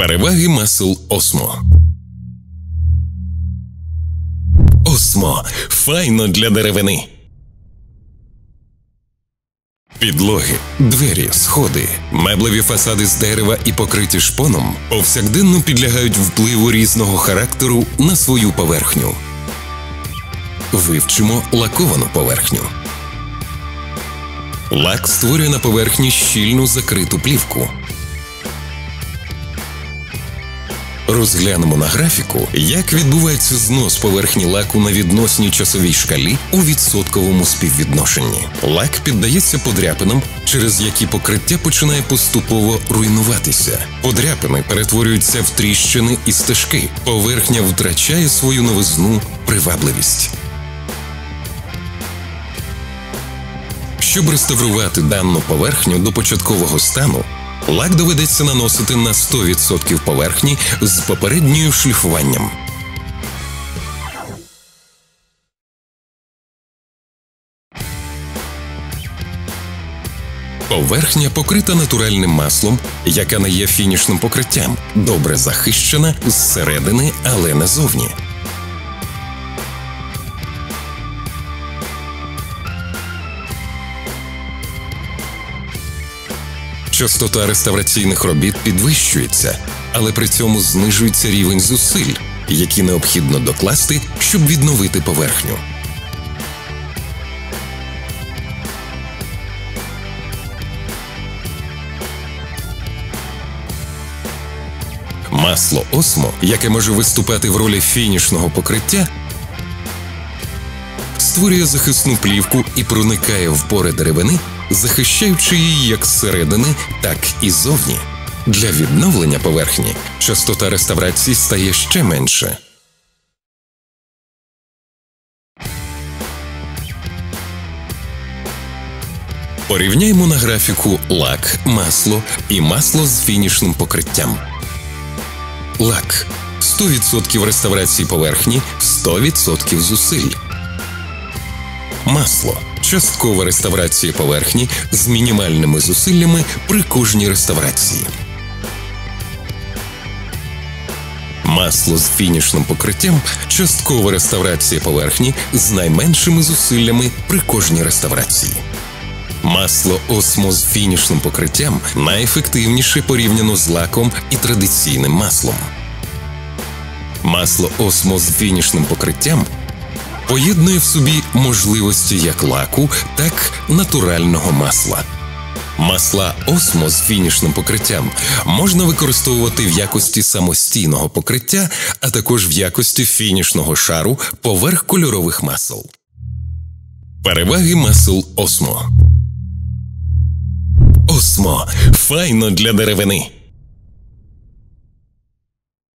Переваги масел Осмо. Осмо. Файно для деревини. Підлоги, двері, сходи, меблеві фасади з дерева і покриті шпоном повсякденно підлягають впливу різного характеру на свою поверхню. Вивчимо лаковану поверхню. Лак створює на поверхні щільну закриту плівку. Розглянемо на графіку, як відбувається знос поверхні лаку на відносній часовій шкалі у відсотковому співвідношенні. Лак піддається подряпинам, через які покриття починає поступово руйнуватися. Подряпини перетворюються в тріщини і стежки. Поверхня втрачає свою новизну, привабливість. Щоб реставрувати дану поверхню до початкового стану, лак доведеться наносити на 100% поверхні з попередньою шліфуванням. Поверхня покрита натуральним маслом, яка не є фінішним покриттям, добре захищена зсередини, але не зовні. Частота реставраційних робіт підвищується, але при цьому знижується рівень зусиль, які необхідно докласти, щоб відновити поверхню. Масло осмо, яке може виступати в ролі фінішного покриття, створює захисну плівку і проникає в пори деревини, захищаючи її як зсередини, так і зовні. Для відновлення поверхні частота реставрації стає ще менше. Порівняймо на графіку лак, масло і масло з фінішним покриттям. Лак 100% реставрації поверхні, 100% зусиль. Масло часткова реставрація поверхні з мінімальними зусиллями при кожній реставрації. Масло з фінішним покриттям часткова реставрація поверхні з найменшими зусиллями при кожній реставрації. Масло осмо з фінішним покриттям найефективніше порівняно з лаком і традиційним маслом. Масло осмо з фінішним покриттям поєднує в собі можливості як лаку, так натурального масла. Масла осмо з фінішним покриттям можна використовувати в якості самостійного покриття, а також в якості фінішного шару поверх кольорових масел. Переваги масел осмо. Осмо файно для деревини.